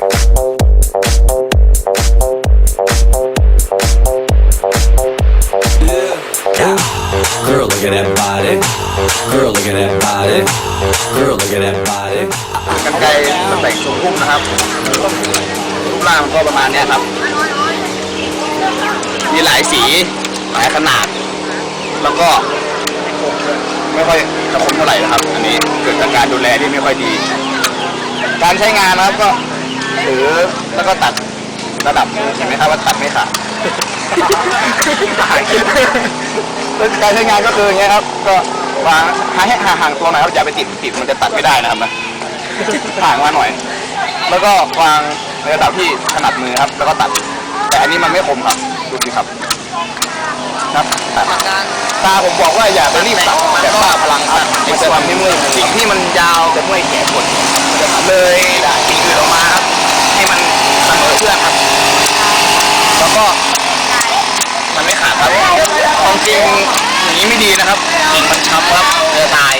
Girl, look at that body. Girl, look at that body. Girl, look at that body. กันไกรตำแหน่งสูงพุ่มนะครับรูปร่างมันก็ประมาณเนี้ยครับ มีหลายสีหลายขนาด แล้วก็ไม่ค่อยจะคมเท่าไหร่นะครับ อันนี้เกิดจากการดูแลที่ไม่ค่อยดี การใช้งานนะครับก็ ถือแล้วก็ตัดระดับมือเห็นไหมครับว่าตัดไม่ขาด การใช้งานก็คืออย่างเงี้ยครับ ก็วางห่างให้ห่างๆตัวหน่อยครับอย่าไปติดติดมันจะตัดไม่ได้นะครับนะห่างมาหน่อย แล้วก็วางในระดับที่ถนัดมือครับ แล้วก็ตัด แต่อันนี้มันไม่คมครับดูสิครับ ครับตัดตาผมบอกว่าอย่าไปรีบตัดแบบว่าพลังครับมันจะทำให้เมื่อยสิ่งที่มันยาวจะเมื่อยแขนกดเลยสิ่งอื่นออกมาครับให้ มันเสมอเพื่อนครับ แล้วก็มันไม่ขาดครับความจริงอย่างนี้ไม่ดีนะครับกิ่งมันช้ำครับเรือตาย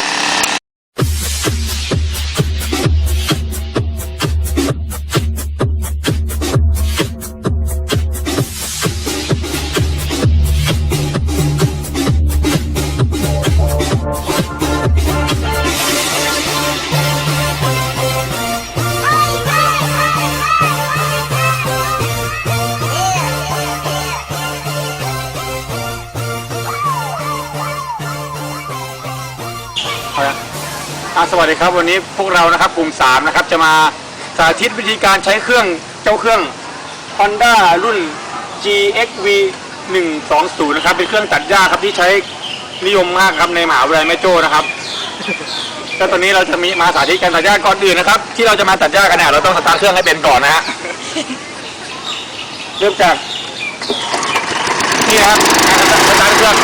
อ่าสวัสดีครับวันนี้พวกเรานะครับกลุ่ม3นะครับจะมาสาธิตวิธีการใช้เครื่องเจ้าเครื่อง Honda รุ่น GXV 120นะครับเป็นเครื่องตัดหญ้าครับที่ใช้นิยมมากครับในมหาวิทยาลัยแม่โจ้นะครับแล้วตอนนี้เราจะมีมาสาธิตการตัดหญ้าก่อนอื่นนะครับ ที่เราจะมาตัดหญ้ากันเนี่ยเราต้องสตาร์ทเครื่องให้เป็นก่อนนะฮะเริ่มจากนี่นะครับการสตาร์ทเครื่อง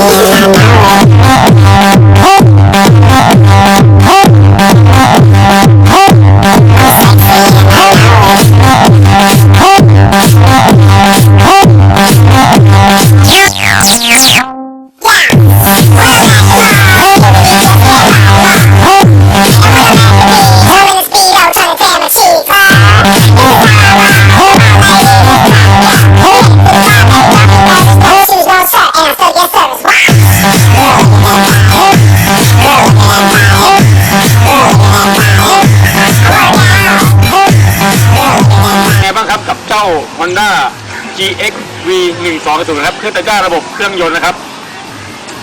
Oh, oh, oh, oh. เจ้า Honda GXV 120นะครับ เครื่องตัดหญ้าระบบเครื่องยนต์นะครับ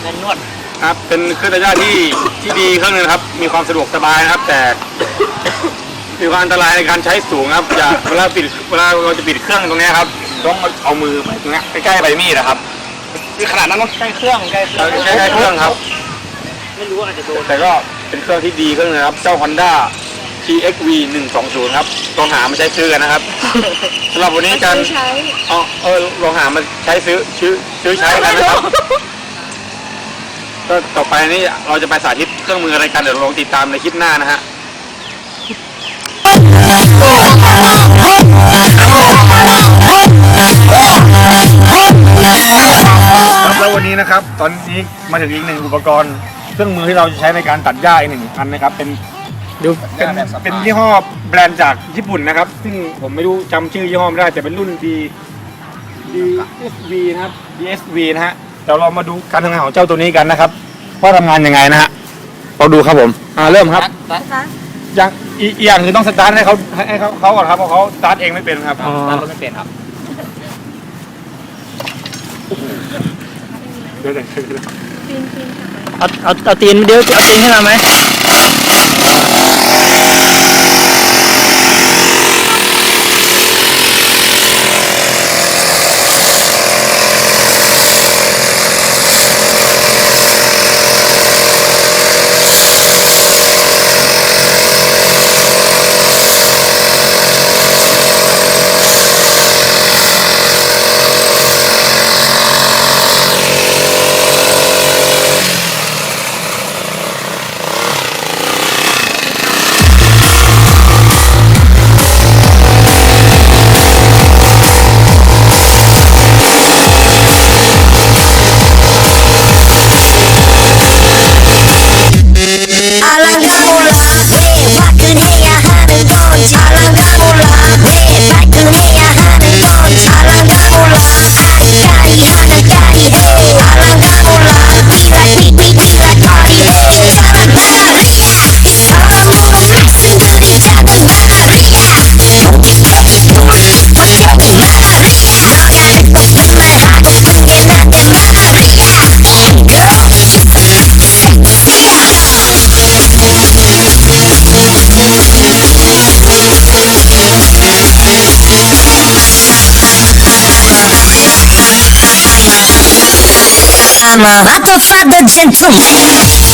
เป็นนวดครับ เป็นเครื่องตัดหญ้าที่ที่ดีเครื่องหนึงนะครับ มีความสะดวกสบายนะครับ แต่ มีความอันตรายในการใช้สูงครับอย่าเวลาปิดเวลาเราจะปิดเครื่องตรงเนี้ยครับ ต้องเอามือไปตรงเนี้ยใกล้ๆใบมีดนะครับ คือขนาดนั้นเนอะใกล้เครื่องใกล้เครื่เราองจะใช้ใช้เครื่องครับ ไม่รู้อาจจะโดนแต่ก็เป็นเครื่องที่ดีเครื่องหนึงนะครับ เจ้า Honda TXV 120ครับลองหามาใช้ซื้อกันนะครับสำหรับวันนี้การเอาเออลองหามาใช้ซื้อซื้อซื้อใช้กันนะครับก็ต่อไปนี้เราจะไปสาธิตเครื่องมืออะไรกันเดี๋ยวลองติดตามในคลิปหน้านะฮะครับแล้ววันนี้นะครับ ตอนนี้มาถึงอีกหนึ่งอุปกรณ์ เครื่องมือที่เราจะใช้ในการตัดหญ้าอีกหนึ่งอันนะครับเป็น ดูเป็นเป็นยี่ห้อแบรนด์จากญี่ปุ่นนะครับ ซึ่งผมไม่รู้จำชื่อยี่ห้อไม่ได้แต่เป็นรุ่น D DSV นะครับ DSV นะฮะเดี๋ยวเรามาดูการทำงานของเจ้าตัวนี้กันนะครับว่าทำงานยังไงนะฮะเราดูครับผมอ่าเริ่มครับอย่างอีกอีกอย่างคือต้องสตาร์ทให้เขาให้ให้เขาเขาก่อนครับเพราะเขาสตาร์ทเองไม่เป็นครับตามรถไม่เป็นครับเดี๋ยวเดี๋ยวเดี๋ยวเอาเอาเอาตีนเดี๋ยวเอาตีนขึ้นมาไหม Ana. Atât de gentui.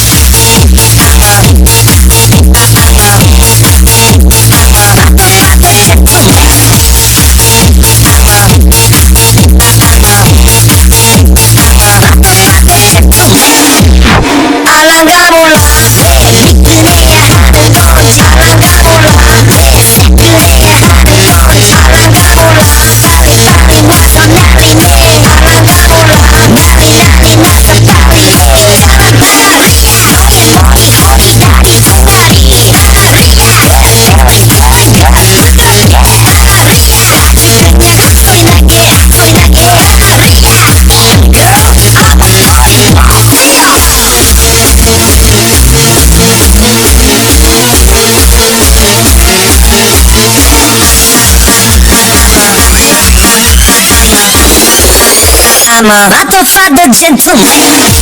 Fatima. What the fuck the you?